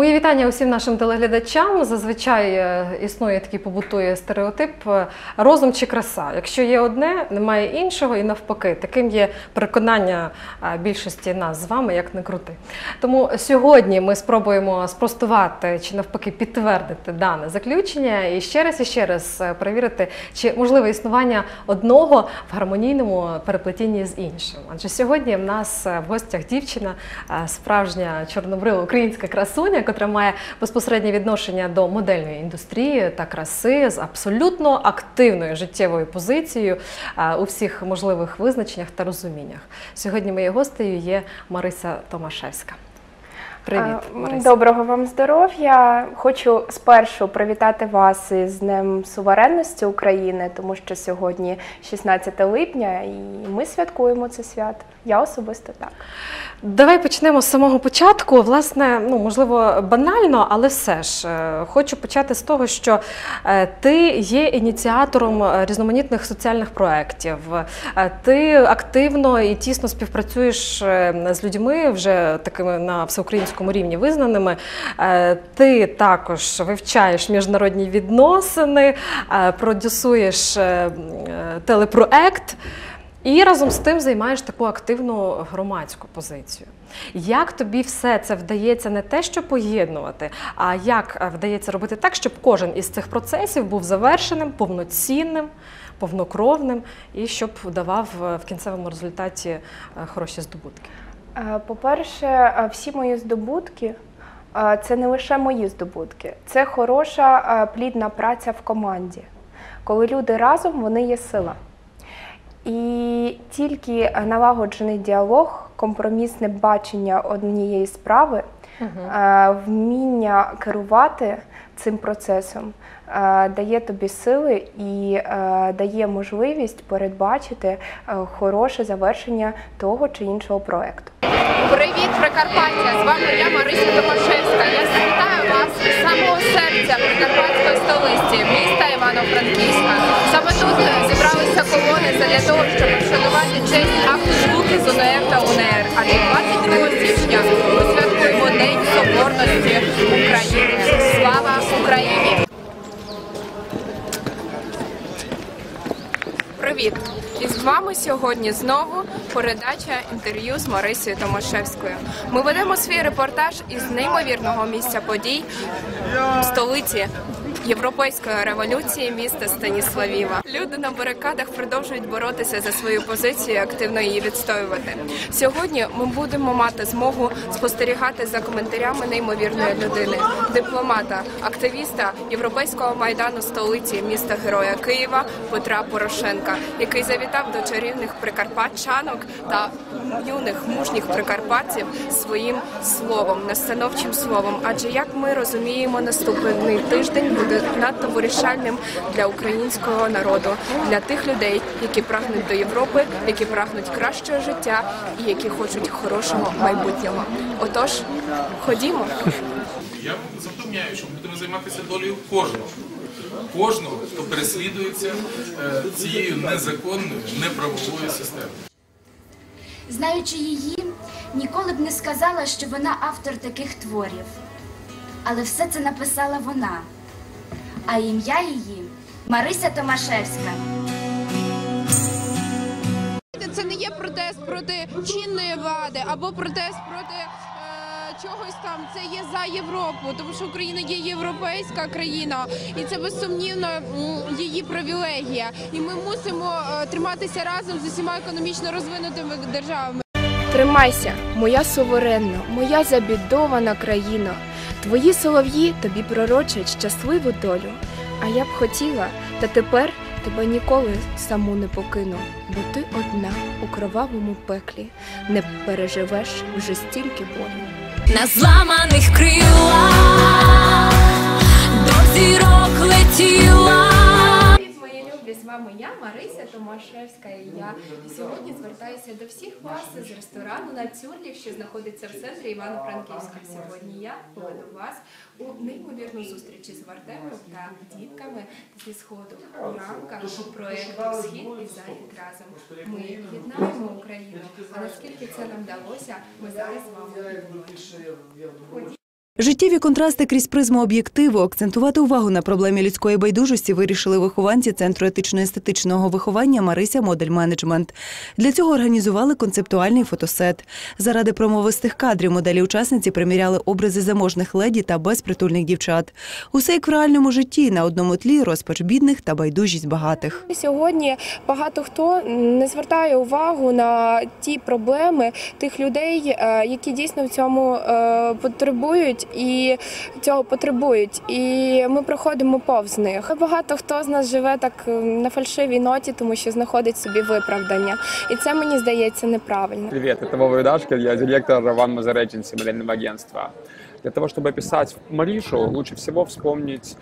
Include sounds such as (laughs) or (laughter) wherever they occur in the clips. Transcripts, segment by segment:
Мої вітання усім нашим телеглядачам. Зазвичай е, існує такий побутує стереотип е, розум чи краса. Якщо є одне, немає іншого, і навпаки, таким є переконання е, більшості нас з вами, як не крути. Тому сьогодні ми спробуємо спростувати чи навпаки підтвердити дане заключення і ще раз і ще раз перевірити, чи можливе існування одного в гармонійному переплетінні з іншим. Адже сьогодні в нас в гостях дівчина, справжня чорнобрила українська красуня, котра має безпосереднє відношення до модельної індустрії та краси з абсолютно активною життєвою позицією у всіх можливих визначеннях та розуміннях. Сьогодні моєю гостею є Мариса Томашевська. Привіт, А, Доброго вам здоров'я. Хочу спершу привітати вас із Днем суверенності України, тому що сьогодні 16 липня, і ми святкуємо це свято. Я особисто так. Давай почнемо з самого початку. Власне, ну можливо, банально, але все ж е, хочу почати з того, що е, ти є ініціатором е, різноманітних соціальних проєктів. Ти активно і тісно співпрацюєш з людьми, вже такими на всеукраїнському рівні визнаними. Е, Ти також вивчаєш міжнародні відносини, е, продюсуєш е, телепроект. І разом з тим займаєш таку активну громадську позицію. Як тобі все це вдається не те, що поєднувати, а як вдається робити так, щоб кожен із цих процесів був завершеним, повноцінним, повнокровним і щоб давав в кінцевому результаті хороші здобутки? Е, По-перше, е, всі мої здобутки е, це не лише мої здобутки, це хороша плідна праця в команді. Коли люди разом, вони є сила. І тільки налагоджений діалог, компромісне бачення однієї справи, вміння керувати цим процесом дає тобі сили і е, дає можливість передбачити е, хороше завершення того чи іншого проекту. Привіт, Прикарпаття! З вами я Марися Томашевська. Я вітаю вас із самого серця Прикарпатської столиці, міста Івано-Франківська. Саме тут зібралися колони для того, щоб вшанувати честь акту звуки з УНР та УНР. А 22 січня ми святкуємо День Соборності Привіт! І з вами сьогодні знову передача інтерв'ю з Марисою Томашевською. Ми ведемо свій репортаж із неймовірного місця подій столиці європейської революції міста Станіславіва. Люди на барикадах продовжують боротися за свою позицію, і активно її відстоювати. Сьогодні ми будемо мати змогу спостерігати за коментарями неймовірної людини, дипломата, активіста європейського майдану столиці міста Героя Києва Петра Порошенка, який завітав до чарівних прикарпатчанок та юних мужніх прикарпатців своїм словом, настановчим словом. Адже як ми розуміємо, наступний тиждень буде надто вирішальним для українського народу, для тих людей, які прагнуть до Європи, які прагнуть кращого життя і які хочуть хорошого майбутнього. Отож, ходімо. Я запевняю, що ми будемо займатися долею кожного. Кожного, хто переслідується е, цією незаконною, неправовою системою. Знаючи її, ніколи б не сказала, що вона автор таких творів. Але все це написала вона. А ім'я її Марися Томашевська. Це не є протест проти чинної влади або протест проти е, чогось там. Це є за Європу, тому що Україна є європейська країна, і це безсумнівно її привілегія. І ми мусимо е, триматися разом з усіма економічно розвинутими державами. Тримайся, моя суверенна, моя забідована країна. Твої солов'ї тобі пророчать щасливу долю. А я б хотіла, та тепер тебе ніколи саму не покину, бо ти одна у кровавому пеклі не переживеш вже стільки болю. на зламаних крилах до зірок летіла. Вами я, Марися Томашевська. І я сьогодні звертаюся до всіх вас з ресторану на Цюрлів, що знаходиться в центрі Івано-Франківська. Сьогодні я поведу вас у неймовірну зустріч із Вартемом та дітками зі сходу у рамках проєкту Схід і Захід разом. Ми єднаємо Україну. А наскільки це нам вдалося, ми зараз з вами. Життєві контрасти крізь призму об'єктиву, акцентувати увагу на проблемі людської байдужості вирішили вихованці Центру етично-естетичного виховання Марися Модель Менеджмент. Для цього організували концептуальний фотосет. Заради промовистих кадрів моделі учасниці приміряли образи заможних леді та безпритульних дівчат. Усе як в реальному житті на одному тлі розпач бідних та байдужість багатих. Сьогодні багато хто не звертає увагу на ті проблеми тих людей, е, які дійсно в цьому е, потребують і цього потребують. І ми проходимо повз них. Багато хто з нас живе так е, на фальшивій ноті, тому що знаходить собі виправдання. І це мені здається неправильно. Привет, это Вова Видашкин, я директор One Mother Agency модельного агентства. Для того, чтобы описать Маришу, лучше всего вспомнить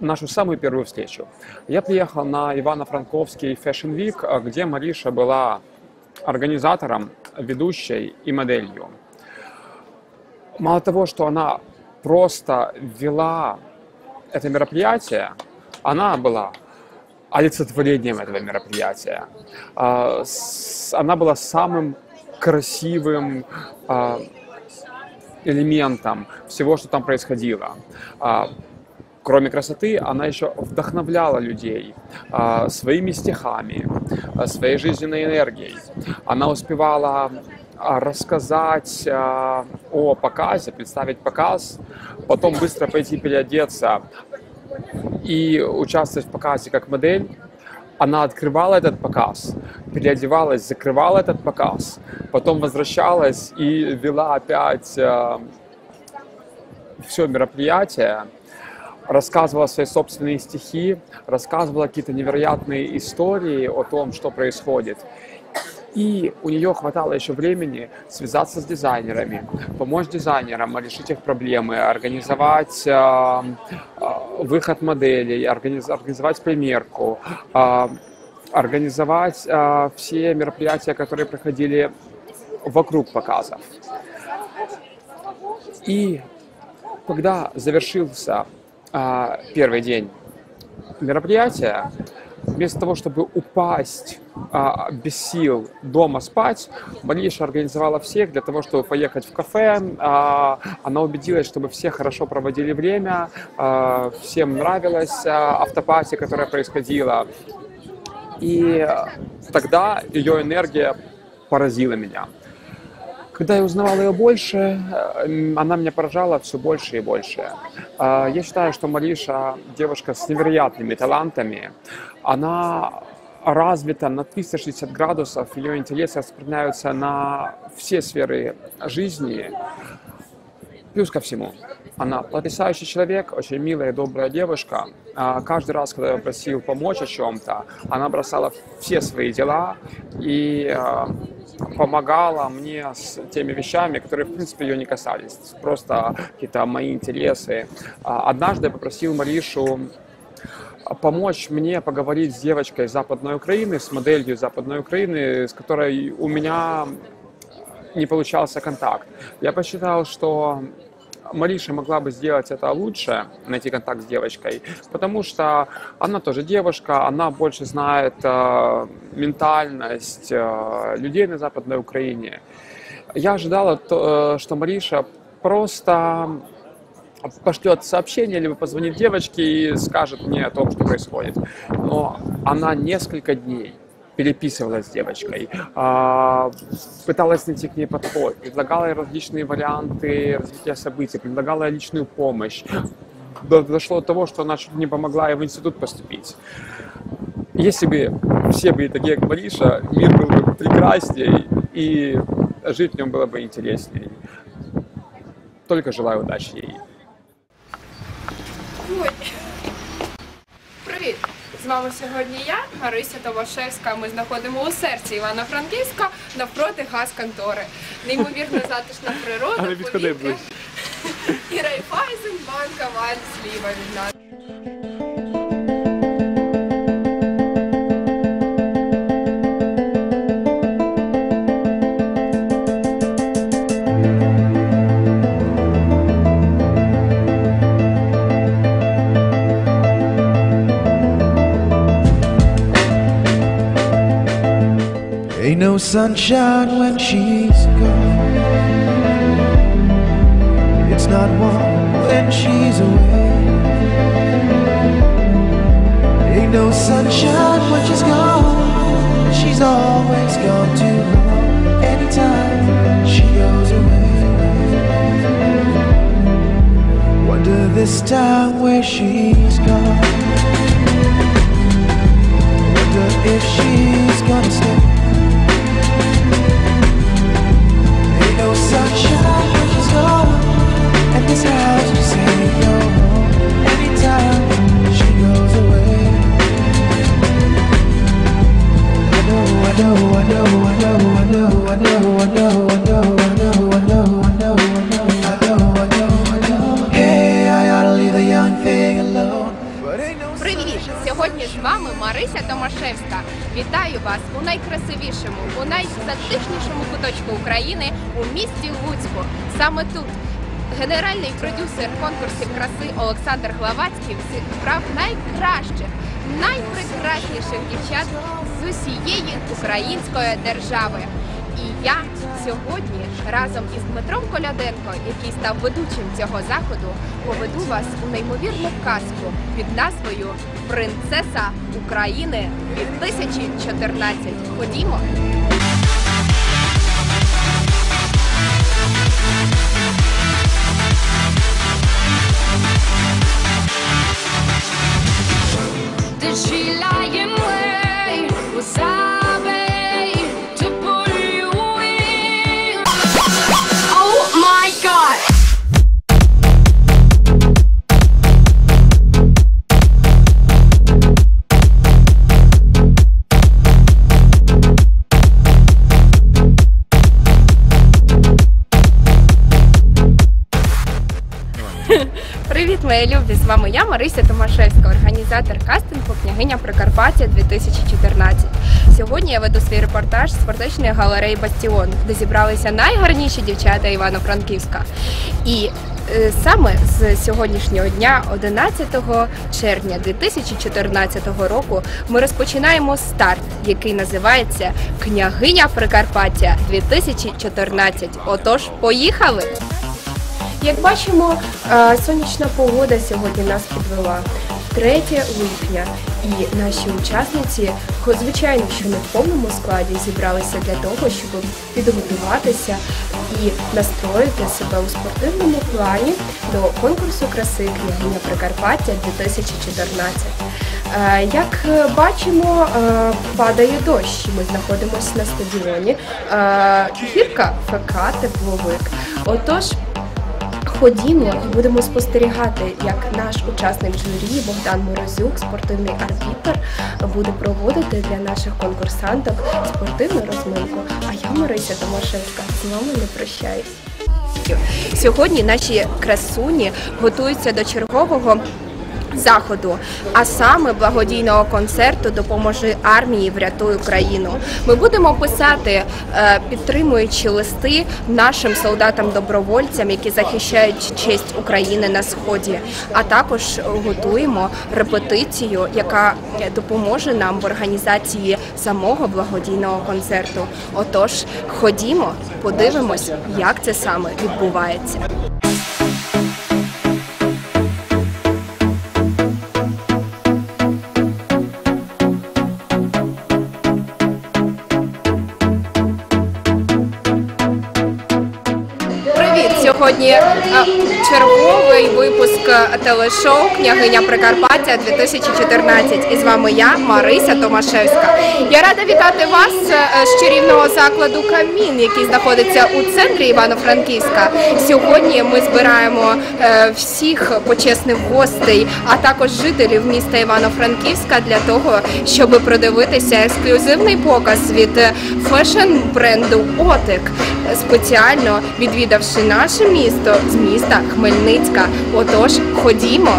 нашу самую первую встречу. Я приехал на Ивано-Франковский Fashion Week, где Мариша была организатором, ведущей и моделью. Мало того, что она просто вела это мероприятие, она была олицетворением этого мероприятия. А, Она была самым красивым а, элементом всего, что там происходило. А, Кроме красоты, она еще вдохновляла людей своими стихами, своей жизненной энергией. Она успевала рассказать а, о показе, представить показ, потом быстро пойти переодеться и участвовать в показе как модель. Она открывала этот показ, переодевалась, закрывала этот показ, потом возвращалась и вела опять все мероприятие, рассказывала свои собственные стихи, рассказывала какие-то невероятные истории о том, что происходит. И у нее хватало еще времени связаться с дизайнерами, помочь дизайнерам решить их проблемы, организовать э, э, выход моделей, организ- организовать примерку, э, организовать э, все мероприятия, которые проходили вокруг показов. И когда завершился а, первый день мероприятия, вместо того, чтобы упасть а, без сил дома спать, Мариша организовала всех для того, чтобы поехать в кафе. А, она убедилась, чтобы все хорошо проводили время, а, всем нравилась а, автопати, которая происходила. И тогда ее энергия поразила меня. Когда я узнавал ее больше, э, она меня поражала все больше и больше. Э, Я считаю, что Мариша девушка с невероятными талантами. Она развита на 360 градусов, ее интересы распространяются на все сферы жизни. Плюс ко всему, она потрясающий человек, очень милая и добрая девушка. А Каждый раз, когда я просил помочь о чем-то, она бросала все свои дела и э, помогала мне с теми вещами, которые, в принципе, ее не касались. Просто какие-то мои интересы. А Однажды я попросил Маришу помочь мне поговорить с девочкой Западной Украины, с моделью Западной Украины, с которой у меня не получался контакт. Я посчитал, что Мариша могла бы сделать это лучше, найти контакт с девочкой, потому что она тоже девушка, она больше знает э, ментальность э, людей на Западной Украине. Я ожидала, то, э, что Мариша просто пошлет сообщение, либо позвонит девочке и скажет мне о том, что происходит. Но она несколько дней переписывалась с девочкой, а, пыталась найти к ней подход, предлагала различные варианты развития событий, предлагала личную помощь. До- Дошло до того, что она чуть не помогла ей в институт поступить. Если бы все были такие, как Мариша, мир был бы прекрасней и жить в нем было бы интересней. Только желаю удачи ей. Ой. З вами сьогодні я, Марися Томашевська. Ми знаходимо у серці Івано-Франківська навпроти газ-контори. Неймовірно затишна природа. Повітря. І Райфайзен, банка Валь зліва від нас. Ain't no sunshine when she's gone. It's not warm when she's away. Ain't no sunshine when she's gone. She's always gone too long. Anytime she goes away. Wonder this time where she's gone. Wonder if she's gonna stay. Sunshine she's gone. And this house you say місті Луцьку. Саме тут генеральний продюсер конкурсів краси Олександр Главацький зібрав найкращих, найпрекрасніших дівчат з усієї української держави. І я сьогодні разом із Дмитром Коляденко, який став ведучим цього заходу, поведу вас у неймовірну казку під назвою Принцеса України 2014. Ходімо. Did she lie in Вами я, Марися Томашевська, організатор кастингу Княгиня Прикарпаття 2014. Сьогодні я веду свій репортаж з фортечної галереї Бастіон, де зібралися найгарніші дівчата Івано-Франківська. І е, саме з сьогоднішнього дня, 11 червня 2014 року, ми розпочинаємо старт, який називається Княгиня Прикарпаття 2014. Отож, поїхали! Як бачимо, е, сонячна погода сьогодні нас підвела. 3 липня, і наші учасниці, звичайно, що не в повному складі, зібралися для того, щоб підготуватися і настроїти себе у спортивному плані до конкурсу краси Княгиня Прикарпаття 2014. Е, Як бачимо, е, падає дощ. Ми знаходимося на стадіоні. Гірка ФК Тепловик. Отож, Ходімо і будемо спостерігати, як наш учасник журі Богдан Морозюк, спортивний арбітр, буде проводити для наших конкурсанток спортивну розминку. А я Марися Томашевська з вами не прощаюсь. Сьогодні наші красуні готуються до чергового. Заходу, а саме благодійного концерту Допоможи армії, врятуй Україну. Ми будемо писати е, підтримуючи листи нашим солдатам-добровольцям, які захищають честь України на сході. А також готуємо репетицію, яка допоможе нам в організації самого благодійного концерту. Отож, ходімо, подивимось, як це саме відбувається. сьогодні черговий випуск е, телешоу Княгиня Прикарпаття 2014. І з вами я, Марися Томашевська. Я рада вітати вас е, з чарівного закладу Камін, який знаходиться у центрі Івано-Франківська. Сьогодні ми збираємо е, всіх почесних гостей, а також жителів міста Івано-Франківська для того, щоб продивитися ексклюзивний показ від фешн-бренду Отик, спеціально відвідавши наше місто з міста Хмельницька. Отож, ходімо.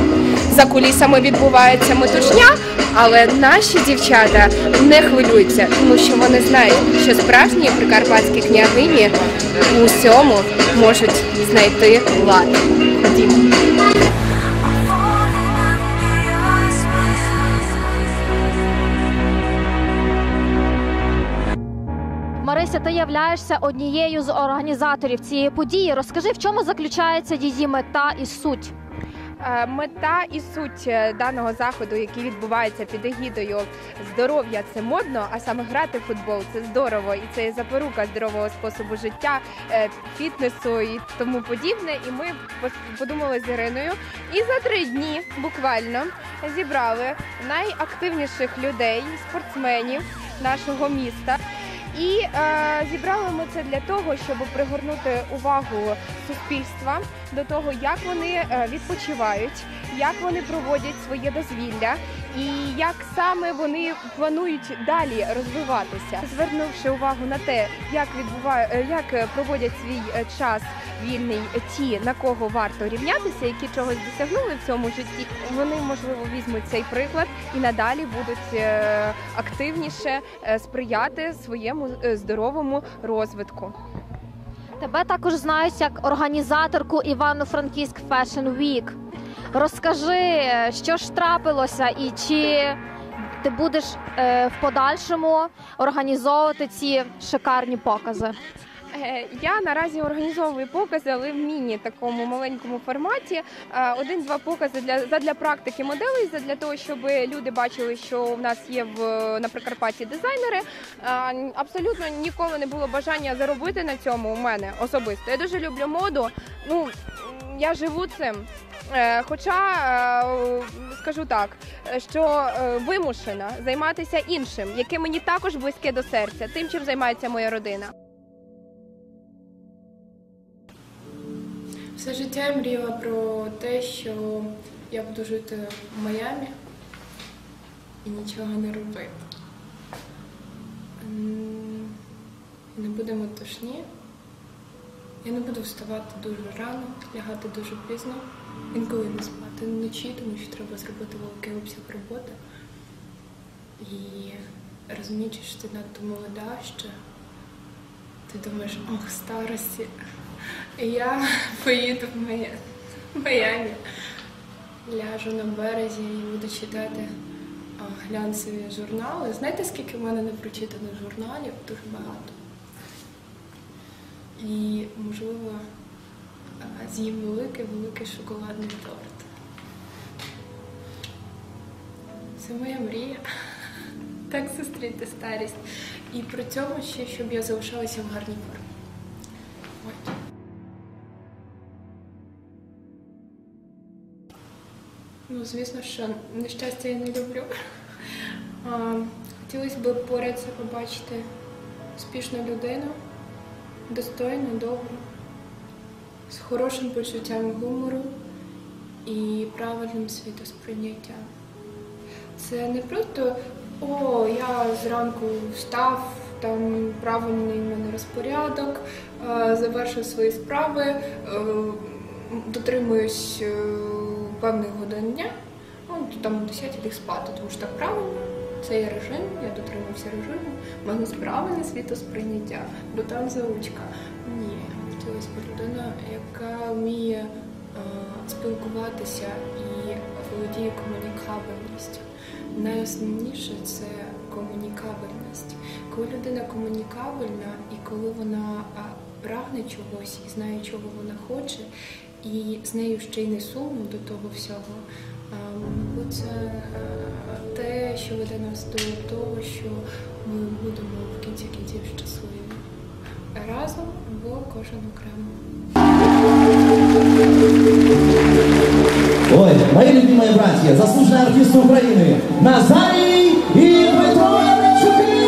За кулісами відбувається метушня, але наші дівчата не хвилюються, тому що вони знають, що справжні прикарпатські княгині у всьому можуть знайти лад. Ходімо. Марися ти являєшся однією з організаторів цієї події. Розкажи, в чому заключається її мета і суть. Е, Мета і суть е, даного заходу, який відбувається під егідою здоров'я це модно, а саме грати в футбол це здорово, і це запорука здорового способу життя, е, фітнесу і тому подібне. І ми подумали з Іриною. І за три дні буквально зібрали найактивніших людей, спортсменів нашого міста. І е, зібрали ми це для того, щоб пригорнути увагу суспільства до того, як вони е, відпочивають, як вони проводять своє дозвілля, і як саме вони планують далі розвиватися, звернувши увагу на те, як відбуває, е, як е, проводять свій час вільний ті, на кого варто рівнятися, які чогось досягнули в цьому житті. Вони можливо візьмуть цей приклад і надалі будуть активніше сприяти своєму здоровому розвитку. Тебе також знають як організаторку Івано-Франківськ Fashion Week. Розкажи, що ж трапилося, і чи ти будеш е, в подальшому організовувати ці шикарні покази? Е, Я наразі організовую покази, але в міні такому маленькому форматі. Е, Один-два покази для задля практики моделей, для того, щоб люди бачили, що в нас є в на Прикарпатті дизайнери. Е, Абсолютно ніколи не було бажання заробити на цьому у мене особисто. Я дуже люблю моду. Ну я живу цим. Хоча скажу так, що вимушена займатися іншим, яке мені також близьке до серця, тим, чим займається моя родина. Все життя я мріяла про те, що я буду жити в Майамі і нічого не робити. Не будемо тошні. Я не буду вставати дуже рано, лягати дуже пізно, інколи не спати вночі, тому що треба зробити великий обсяг роботи. І розуміючи, що ти надто молода ще, ти думаєш, ох, старості. Я (laughs) поїду в Майамі, ляжу на березі і буду читати глянцеві журнали. Знаєте, скільки в мене не прочитаних журналів? Дуже багато. І, можливо, з'їм великий-великий шоколадний торт. Це моя мрія. (laughs) Так зустріти старість. І при цьому ще, щоб я залишалася в гарній формі. Ну, звісно, що нещастя я не люблю. Хотілося б поряд себе побачити успішну людину, достойну, добру, з хорошим почуттям гумору і правильним світосприйняттям. Це не просто о, я зранку встав, там правильний в мене розпорядок, е, завершив свої справи, е, дотримуюсь е, певних годин дня, ну, там о 10 ліг спати, тому що так правильно. Це є режим, я дотримався режиму, в мене правильне світосприйняття, бо там заучка. Ні, хотілося б людина, яка вміє е, спілкуватися і володіє комунікабельністю. Найосновніше це комунікабельність. Коли людина комунікабельна і коли вона прагне чогось і знає, чого вона хоче, і з нею ще й не сумно до того всього, а, мабуть, це е, те, що веде нас до того, що ми будемо в кінці кінців щасливі. Разом або кожен окремо. Ой, мои любимые братья, заслуженные артисты Украины, Назарий и Дмитро Янчуки!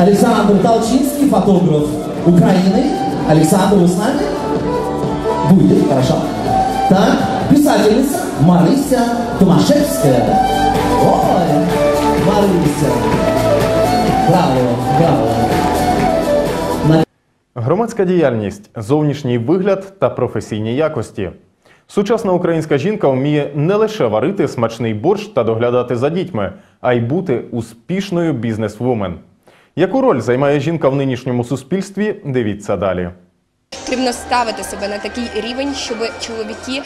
Александр Толчинский, фотограф Украины. Александр, вы с нами? Будете, хорошо. Так, писательница Марися Томашевская. Ой, Марися. Браво, браво. Громадська діяльність, зовнішній вигляд та професійні якості. Сучасна українська жінка вміє не лише варити смачний борщ та доглядати за дітьми, а й бути успішною бізнес-вумен. Яку роль займає жінка в нинішньому суспільстві? Дивіться далі. потрібно ставити себе на такий рівень, щоб чоловіки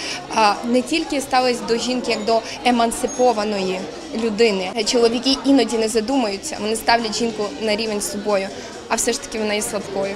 не тільки ставились до жінки як до емансипованої людини. Чоловіки іноді не задумуються, вони ставлять жінку на рівень з собою, а все ж таки вона є слабкою.